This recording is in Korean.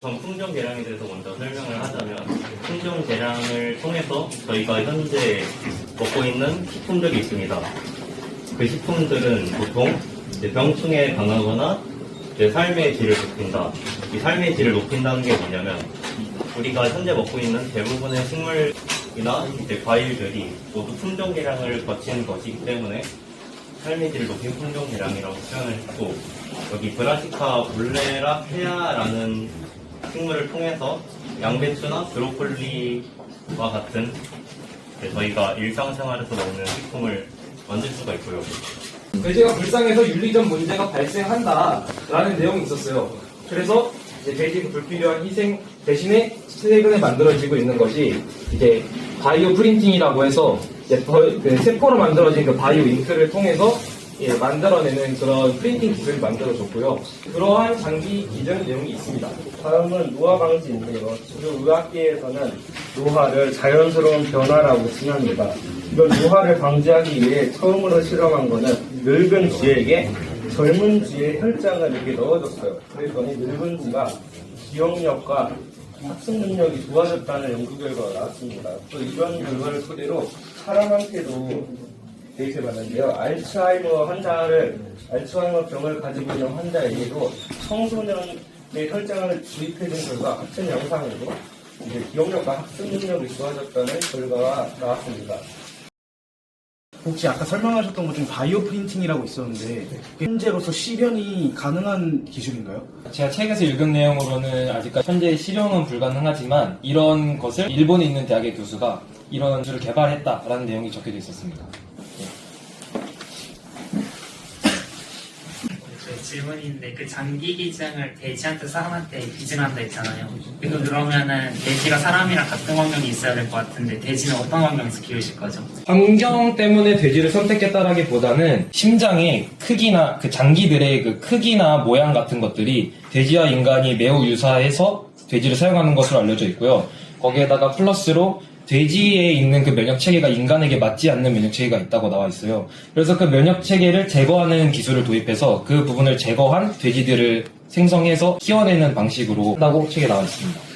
우선 품종 개량에 대해서 먼저 설명을 하자면 품종 개량을 통해서 저희가 현재 먹고 있는 식품들이 있습니다. 그 식품들은 보통 이제 병충해에 강하거나 삶의 질을 높인다. 이 삶의 질을 높인다는 게 뭐냐면 우리가 현재 먹고 있는 대부분의 식물이나 과일들이 모두 품종 개량을 거친 것이기 때문에 삶의 질을 높인 품종 개량이라고 표현을 했고 여기 브라시카 올레라 페아라는 식물을 통해서 양배추나 브로콜리와 같은 저희가 일상생활에서 먹는 식품을 만들 수가 있고요. 돼지가 불쌍해서 윤리적 문제가 발생한다라는 내용이 있었어요. 그래서 이제 돼지 그 불필요한 희생 대신에 최근에 만들어지고 있는 것이 이제 바이오 프린팅이라고 해서 이제 벌- 그 세포로 만들어진 그 바이오 잉크를 통해서 예, 만들어내는 그런 프린팅 기술을 만들어줬고요. 그러한 장비 기준 내용이 있습니다. 다음은 노화 방지인데요. 지금 의학계에서는 노화를 자연스러운 변화라고 칭합니다. 이런 노화를 방지하기 위해 처음으로 실험한 거는 늙은 쥐에게 젊은 쥐의 혈장을 이렇게 넣어줬어요. 그랬더니 늙은 쥐가 기억력과 학습 능력이 좋아졌다는 연구 결과가 나왔습니다. 또 이런 결과를 토대로 사람한테도 대입해 봤는데요. 알츠하이머 환자를 알츠하이머 병을 가지고 있는 환자에게도 청소년의 혈장을 주입해 준 결과 같은 영상으로 이제 기억력과 학습 능력이 좋아졌다는 결과가 나왔습니다. 혹시 아까 설명하셨던 것 중에 바이오 프린팅이라고 있었는데 현재로서 실현이 가능한 기술인가요? 제가 책에서 읽은 내용으로는 아직까지 현재 실용은 불가능하지만 이런 것을 일본에 있는 대학의 교수가 이런 기술을 개발했다라는 내용이 적혀져 있었습니다. 질문인데 그 장기 기증을 돼지한테 사람한테 기증한다 했잖아요. 이거 그러면은 돼지가 사람이랑 같은 환경에 있어야 될 것 같은데 돼지는 어떤 환경에서 키우실 거죠? 환경 때문에 돼지를 선택했다라기보다는 심장의 크기나 그 장기들의 그 크기나 모양 같은 것들이 돼지와 인간이 매우 유사해서 돼지를 사용하는 것으로 알려져 있고요. 거기에다가 플러스로 돼지에 있는 그 면역 체계가 인간에게 맞지 않는 면역 체계가 있다고 나와 있어요. 그래서 그 면역 체계를 제거하는 기술을 도입해서 그 부분을 제거한 돼지들을 생성해서 키워내는 방식으로 한다고 책에 나와 있습니다.